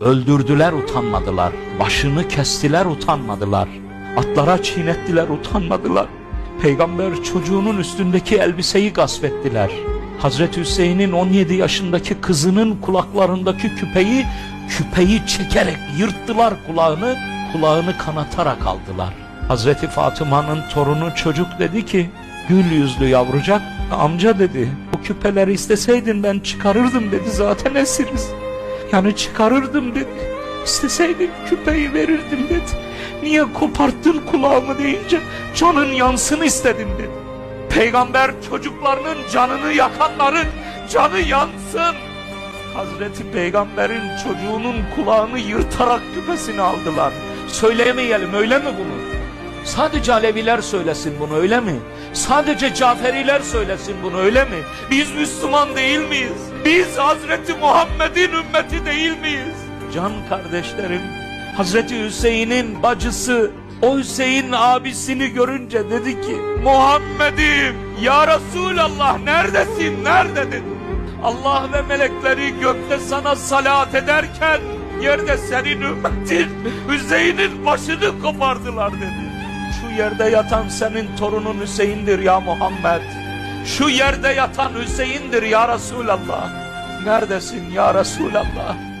Öldürdüler utanmadılar. Başını kestiler utanmadılar. Atlara çiğnettiler utanmadılar. Peygamber çocuğunun üstündeki elbiseyi gasp ettiler. Hazreti Hüseyin'in 17 yaşındaki kızının kulaklarındaki küpeyi küpeyi çekerek yırttılar kulağını, kulağını kanatarak aldılar. Hazreti Fatıma'nın torunu çocuk dedi ki, gül yüzlü yavrucak, amca dedi, bu küpeleri isteseydin ben çıkarırdım dedi zaten esiriz. Yani çıkarırdım dedi. İsteseydin küpeyi verirdim dedi. Niye koparttın kulağımı deyince canın yansın istedim dedi. Peygamber çocuklarının canını yakanların canı yansın. Hazreti Peygamber'in çocuğunun kulağını yırtarak küpesini aldılar. Söyleyemeyelim öyle mi bunu? Sadece Aleviler söylesin bunu öyle mi? Sadece Caferiler söylesin bunu öyle mi? Biz Müslüman değil miyiz? Biz Hazreti Muhammed'in ümmeti değil miyiz? Can kardeşlerim, Hazreti Hüseyin'in bacısı o Hüseyin abisini görünce dedi ki Muhammed'im ya Resulallah neredesin nerede dedi. Allah ve melekleri gökte sana salat ederken yerde senin ümmetin Hüseyin'in başını kopardılar dedi. Şu yerde yatan senin torunun Hüseyin'dir ya Muhammed. Şu yerde yatan Hüseyin'dir ya Resulallah. Neredesin ya Resulallah?